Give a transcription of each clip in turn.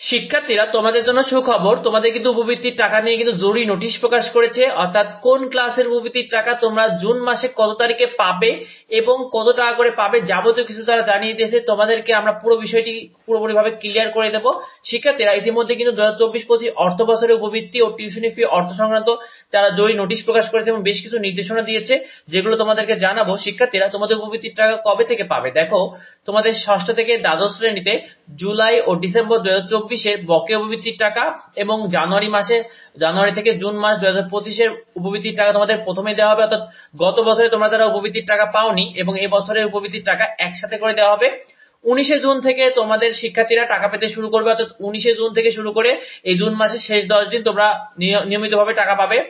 শিক্ষার্থীরা, তোমাদের জন্য সুখবর, তোমাদের কিন্তু উপবৃত্তির টাকা নিয়ে কিন্তু জরুরি নোটিশ প্রকাশ করেছে। অর্থাৎ কোন ক্লাসের উপবৃত্তির টাকা তোমরা জুন মাসে কত তারিখে পাবে এবং কত টাকা করে পাবে যাবতীয় কিছু তারা জানিয়ে দিয়েছে। তোমাদেরকে আমরা পুরো বিষয়টি পুরোপুরি ভাবে ক্লিয়ার করে দেব। শিক্ষার্থীরা, ইতিমধ্যে কিন্তু দু হাজার চব্বিশ পঁচিশ অর্থ বছরের উপবৃত্তি ও টিউশনি ফি অর্থ সংক্রান্ত তারা জরুরি নোটিশ প্রকাশ করেছে এবং বেশ কিছু নির্দেশনা দিয়েছে, যেগুলো তোমাদেরকে জানাব। শিক্ষার্থীরা, তোমাদের উপবৃত্তির টাকা কবে থেকে পাবে? দেখো, তোমাদের ষষ্ঠ থেকে দ্বাদশ শ্রেণীতে জুলাই ও ডিসেম্বর দু হাজার বকেয়া উপবৃত্তির টাকা এবং জানুয়ারি মাসে, জানুয়ারি থেকে জুন মাস দু হাজার পঁচিশের উপবৃত্তির টাকা তোমাদের প্রথমে দেওয়া হবে, অর্থাৎ গত বছরে তোমরা যারা উপবৃত্তির টাকা পাওনি এবং এই বছরের উপবৃত্তির টাকা একসাথে করে দেওয়া হবে, উনিশে জুন থেকে তোমাদের শিক্ষার্থীরা টাকা পেতে শুরু করবে, অর্থাৎ উনিশে জুন থেকে শুরু করে এই জুন মাসের শেষ দশ দিন তোমরা নিয়- নিয়মিতভাবে টাকা পাবে।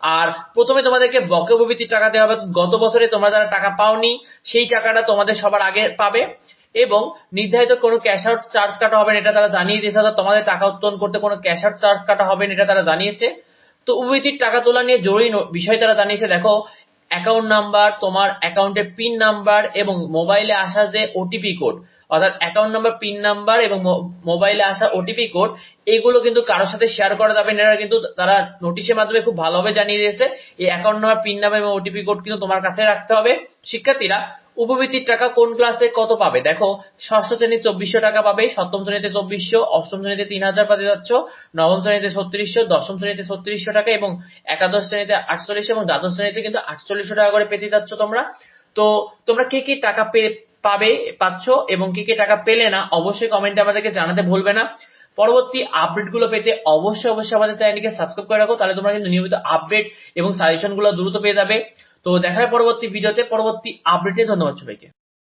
আর প্রথমে তোমাদেরকে বকে উপবৃত্তির টাকা দেওয়া হবে, গত বছরে তোমরা যারা টাকা পাওনি, সেই টাকাটা তোমাদের সবার আগে পাবে। এবং নির্ধারিত কোনো ক্যাশ আউট চার্জ কাটা হবে না, এটা তারা জানিয়ে দিয়েছে, অর্থাৎ তোমাদের টাকা উত্তোলন করতে কোনো ক্যাশ আউট চার্জ কাটা হবে না, এটা তারা জানিয়েছে। তো উপবৃত্তির টাকা তোলা নিয়ে জরুরি বিষয় তারা জানিয়েছে, দেখো অ্যাকাউন্ট নাম্বার তোমার অ্যাকাউন্টের পিন নাম্বার এবং মোবাইলে আসা যে ওটিপি কোড অর্থাৎ অ্যাকাউন্ট নাম্বার পিন নাম্বার এবং মোবাইলে আসা ওটিপি কোড এগুলো কিন্তু কারোর সাথে শেয়ার করা যাবে না কিন্তু তারা নোটিশের মাধ্যমে খুব ভালোভাবে জানিয়ে দিয়েছে, এই অ্যাকাউন্ট নাম্বার পিন নাম্বার এবং ওটিপি কোড কিন্তু তোমার কাছে রাখতে হবে। শিক্ষার্থীরা উপবৃত্তির টাকা কোন ক্লাসে কত পাবে? দেখো, ষষ্ঠ শ্রেণি চব্বিশশো টাকা পাবে, সপ্তম শ্রেণীতে চব্বিশশো, অষ্টম শ্রেণীতে তিন হাজার পাতে যাচ্ছ, নবম শ্রেণীতে ছত্রিশশো, দশম শ্রেণীতে ছত্রিশশো টাকা এবং একাদশ শ্রেণীতে আটচল্লিশশো এবং দ্বাদশ শ্রেণীতে কিন্তু আটচল্লিশশো টাকা করে পেতে যাচ্ছ তোমরা। তো তোমরা কে কে টাকা পাবে, পাচ্ছ এবং কে কে টাকা পেলে না, অবশ্যই কমেন্টে আমাদেরকে জানাতে ভুলবে না। পরবর্তী আপডেটগুলো পেতে অবশ্যই অবশ্যই আমাদের চ্যানেলকে সাবস্ক্রাইব করে রাখো, তাহলে তোমরা কিন্তু নিয়মিত আপডেট এবং সাজেশনগুলো দ্রুত পেয়ে যাবে। তো দেখা হয় পরবর্তী ভিডিওতে পরবর্তী আপডেটে ধন্যবাদ সবাইকে।